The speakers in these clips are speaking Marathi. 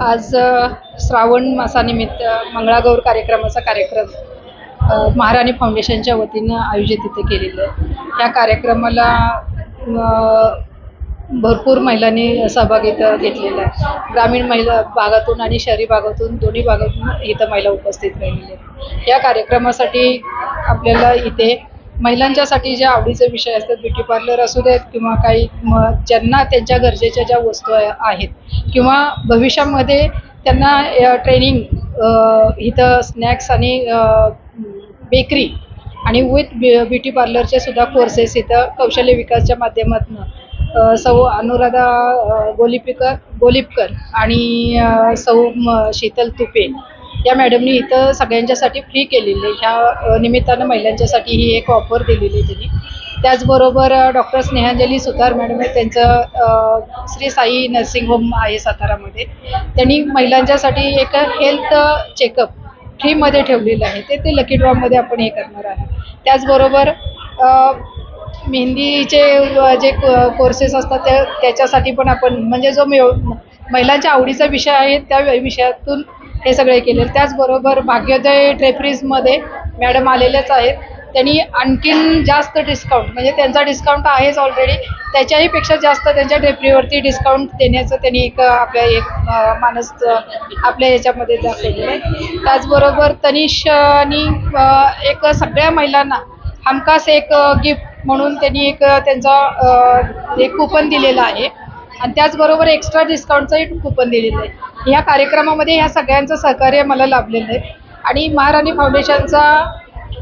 आज श्रावण मासानिमित्त मंगळागौर कार्यक्रमाचा कार्यक्रम महाराणी फाउंडेशनच्या वतीनं आयोजित इथे केलेलं आहे. या कार्यक्रमाला भरपूर महिलांनी सहभाग इथं घेतलेला आहे. ग्रामीण महिला भागातून आणि शहरी भागातून दोन्ही भागातून इथं महिला उपस्थित राहिलेल्या आहेत. या कार्यक्रमासाठी आपल्याला इथे महिलांच्यासाठी जे आवडीचे विषय असतात ब्युटी पार्लर असू देत किंवा काही ज्यांना त्यांच्या गरजेच्या ज्या वस्तू आहेत किंवा भविष्यामध्ये त्यांना ट्रेनिंग इथं स्नॅक्स आणि बेकरी आणि विथ ब्युटी पार्लरचे सुद्धा कोर्सेस इथं कौशल्य विकासच्या माध्यमातून सौ अनुराधा अ, गोलिपिकर गोलिपकर आणि सौ शीतल तुपे या मॅडमनी इथं सगळ्यांच्यासाठी फ्री केलेली आहे. ह्या निमित्तानं महिलांच्यासाठी ही एक ऑफर दिलेली आहे त्यांनी. त्याचबरोबर डॉक्टर स्नेहांजली सुतार मॅडम आहे त्यांचं श्री साई नर्सिंग होम आहे सातारामध्ये. त्यांनी महिलांच्यासाठी एक हेल्थ चेकअप फ्रीमध्ये ठेवलेलं आहे. ते ते लकी ड्रॉमध्ये आपण हे करणार आहे त्याचबरोबर मेहंदीचे जे कोर्सेस असतात त्या त्याच्यासाठी पण आपण म्हणजे जो मेव महिलांच्या आवडीचा विषय आहे त्या विषयातून हे सगळे केले. त्याचबरोबर भाग्योदय ड्रेपरीजमध्ये मॅडम आलेल्याच आहेत. त्यांनी आणखीन जास्त डिस्काउंट म्हणजे त्यांचा डिस्काउंट आहेच ऑलरेडी त्याच्याही पेक्षा जास्त त्यांच्या ड्रेपरीवरती डिस्काउंट देण्याचं त्यांनी एक आपल्या एक अ, आपल्या याच्यामध्ये दाखवलेलं आहे. त्याचबरोबर तनिषनी एक सगळ्या महिलांना हमखास एक गिफ्ट म्हणून त्यांनी एक त्यांचा एक कुपन दिलेलं आहे. आणि त्याचबरोबर एक्स्ट्रा डिस्काउंटचंही कुपन दिलेलं आहे. ह्या कार्यक्रमामध्ये ह्या सगळ्यांचं सहकार्य मला लाभलेलं आहे. आणि महाराणी फाउंडेशनचा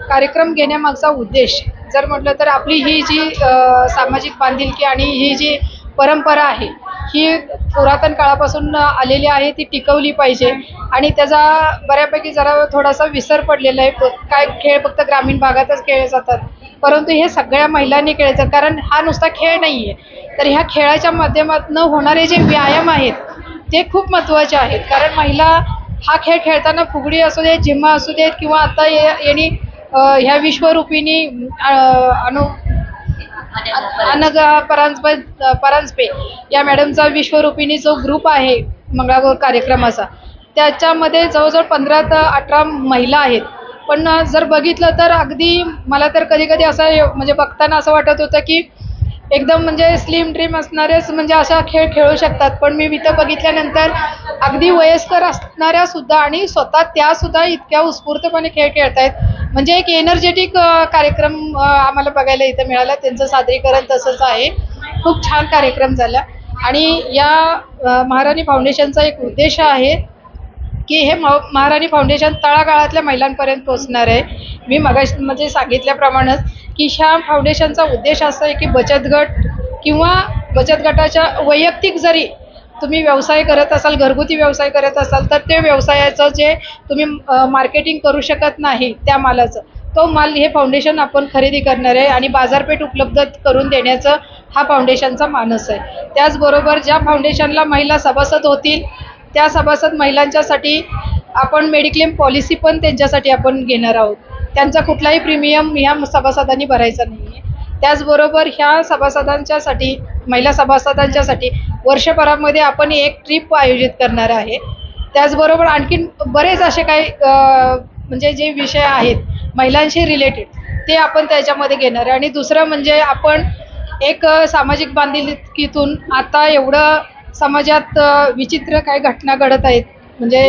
कार्यक्रम घेण्यामागचा उद्देश जर म्हटलं तर आपली ही जी सामाजिक बांधिलकी आणि ही जी परंपरा आहे ही पुरातन काळापासून आलेली आहे ती टिकवली पाहिजे. आणि त्याचा बऱ्यापैकी जरा थोडासा विसर पडलेला आहे. काय खेळ फक्त ग्रामीण भागातच खेळले जातात परंतु हे सगळ्या महिलांनी खेळायचं कारण हा नुसता खेळ नाही आहे तर ह्या खेळाच्या माध्यमातून होणारे जे व्यायाम आहेत ते खूप महत्त्वाचे आहेत. कारण महिला हा खेळ खेळताना फुगडी असू देत झिम्मा असू देत किंवा आता ये- यांनी ह्या विश्वरूपिणी अनु अनग परांजपे परांजपे या मॅडमचा विश्वरूपिणी जो ग्रुप आहे मंगळागौर कार्यक्रमाचा त्याच्यामध्ये जवळजवळ पंधरा ते अठरा महिला आहेत. पण जर बघितलं तर अगदी मला तर कधी कधी असं म्हणजे बघताना असं वाटत होतं की एकदम म्हणजे स्लिम ड्रीम असणारेच म्हणजे अशा खेळ खेळू शकतात. पण मी इथं बघितल्यानंतर अगदी वयस्कर असणाऱ्या सुद्धा आणि स्वतः त्या सुद्धा इतक्या उत्स्फूर्तपणे खेळ खेळतायत. म्हणजे एक एनर्जेटिक कार्यक्रम आम्हाला बघायला इथं मिळाला. त्यांचं सादरीकरण तसंच आहे. खूप छान कार्यक्रम झाला. आणि या महाराणी फाउंडेशनचा एक उद्देश आहे की हे म महाराणी फाउंडेशन तळागाळातल्या महिलांपर्यंत पोहोचणार आहे. मी मगाशी म्हणजे सांगितल्याप्रमाणेच की ह्या फाउंडेशनचा उद्देश असा आहे की बचत गट किंवा बचत गटाच्या वैयक्तिक जरी तुम्ही व्यवसाय करत असाल घरगुती व्यवसाय करत असाल तर ते व्यवसायाचं जे तुम्ही मार्केटिंग करू शकत नाही त्या मालाचं तो माल हे फाउंडेशन आपण खरेदी करणार आहे आणि बाजारपेठ उपलब्ध करून देण्याचं हा फाउंडेशनचा मानस आहे. त्याचबरोबर ज्या फाउंडेशनला महिला सभासद होतील त्या सभासद महिलांच्यासाठी आपण मेडिक्लेम पॉलिसी पण त्यांच्यासाठी आपण घेणार आहोत. त्यांचा कुठलाही प्रीमियम ह्या सभासदांनी भरायचा नाही आहे त्याचबरोबर ह्या सभासदांच्यासाठी महिला सभासदांच्यासाठी वर्षभरामध्ये आपण एक ट्रिप आयोजित करणार आहे. त्याचबरोबर आणखीन बरेच असे काही म्हणजे जे विषय आहेत महिलांशी रिलेटेड ते आपण त्याच्यामध्ये घेणार आहे. आणि दुसरं म्हणजे आपण एक सामाजिक बांधिलकीतून आता एवढं समाजात विचित्र काही घटना घडत आहेत म्हणजे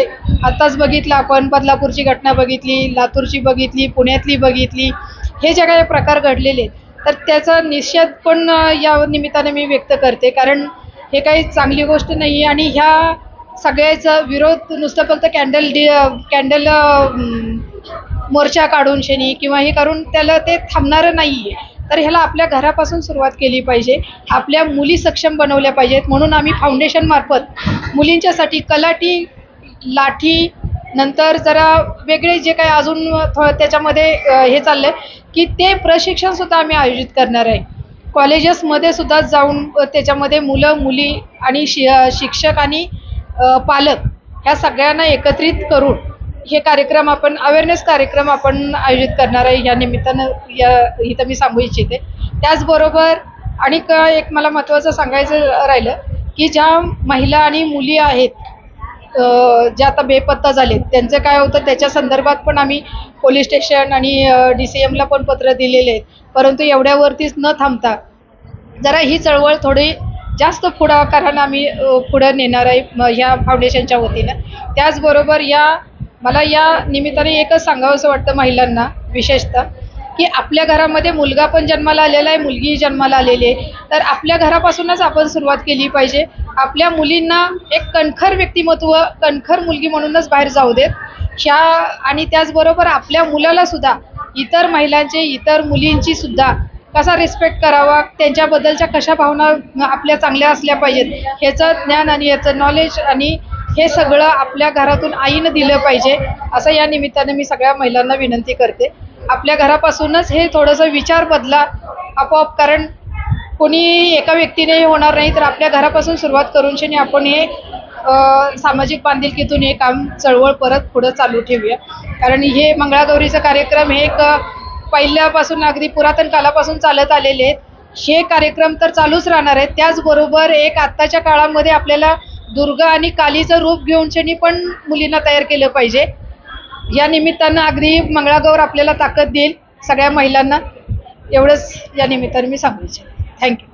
आत्ताच बघितलं आपण बदलापूरची घटना बघितली लातूरची बघितली पुण्यातली बघितली हे जे काही प्रकार घडलेले आहेत तर त्याचा निषेध पण या निमित्ताने मी व्यक्त करते. कारण हे काही चांगली गोष्ट नाही आहे आणि ह्या सगळ्याचा विरोध नुसतं फक्त कॅन्डल डि कॅन्डल मोर्चा काढून शनी किंवा हे करून त्याला ते थांबणारं नाही आहे तर ह्याला आपल्या घरापासून सुरुवात केली पाहिजे. आपल्या मुली सक्षम बनवल्या पाहिजेत. म्हणून आम्ही फाउंडेशनमार्फत मुलींच्यासाठी कलाटी लाठी नंतर जरा वेगळे जे काही अजून थोडं त्याच्यामध्ये हे चाललं आहे की ते प्रशिक्षणसुद्धा आम्ही आयोजित करणार आहे. कॉलेजेसमध्ये सुद्धा जाऊन त्याच्यामध्ये मुलं मुली आणि शि शिक्षक आणि पालक ह्या सगळ्यांना एकत्रित करून हे कार्यक्रम आपण अवेअरनेस कार्यक्रम आपण आयोजित करणार आहे. या निमित्तानं या इथं मी सांगू इच्छिते. त्याचबरोबर आणि एक मला महत्त्वाचं सांगायचं राहिलं की ज्या महिला आणि मुली आहेत जे आता बेपत्ता झालेत त्यांचं काय होतं त्याच्या संदर्भात पण आम्ही पोलीस स्टेशन आणि डी सी एमला पण पत्र दिलेले आहेत. परंतु एवढ्यावरतीच न थांबता जरा ही चळवळ थोडी जास्त पुढाकारानं आम्ही पुढं नेणार आहे ह्या फाउंडेशनच्या वतीनं. त्याचबरोबर या मला या निमित्ताने एकच सांगावंसं वाटतं महिलांना विशेषतः. की आपल्या घरामध्ये मुलगा पण जन्माला आलेला आहे मुलगीही जन्माला आलेली आहे. तर आपल्या घरापासूनच आपण सुरुवात केली पाहिजे. आपल्या मुलींना एक कणखर व्यक्तिमत्व कणखर मुलगी म्हणूनच बाहेर जाऊ देत. ह्या आणि त्याचबरोबर आपल्या मुलाला सुद्धा इतर महिलांचे इतर मुलींची सुद्धा कसा रिस्पेक्ट करावा त्यांच्याबद्दलच्या कशा भावना आपल्या चांगल्या असल्या पाहिजेत ह्याचं ज्ञान आणि याचं नॉलेज आणि हे सगळं आपल्या घरातून आईनं दिलं पाहिजे. असं या निमित्ताने मी सगळ्या महिलांना विनंती करते. आपल्या घरापासूनच हे थोडंसं विचार बदला आपोआप कारण कोणी एका व्यक्तीने होणार नाही तर आपल्या घरापासून सुरुवात करून शनी आपण हे सामाजिक बांधिलकीतून हे काम चळवळ परत पुढं चालू ठेवूया. कारण हे मंगळागौरीचा कार्यक्रम हे एक पहिल्यापासून अगदी पुरातन कालापासून चालत आलेले आहेत. हे कार्यक्रम तर चालूच राहणार आहेत. त्याचबरोबर एक आत्ताच्या काळामध्ये आपल्याला दुर्गा आणि कालीचं रूप घेऊन शनी पण मुलींना तयार केलं पाहिजे. या निमित्तानं अगदी मंगळागौर आपल्याला ताकद देईल सगळ्या महिलांना. एवढंच या निमित्ताने मी सांगू इच्छिते. थँक्यू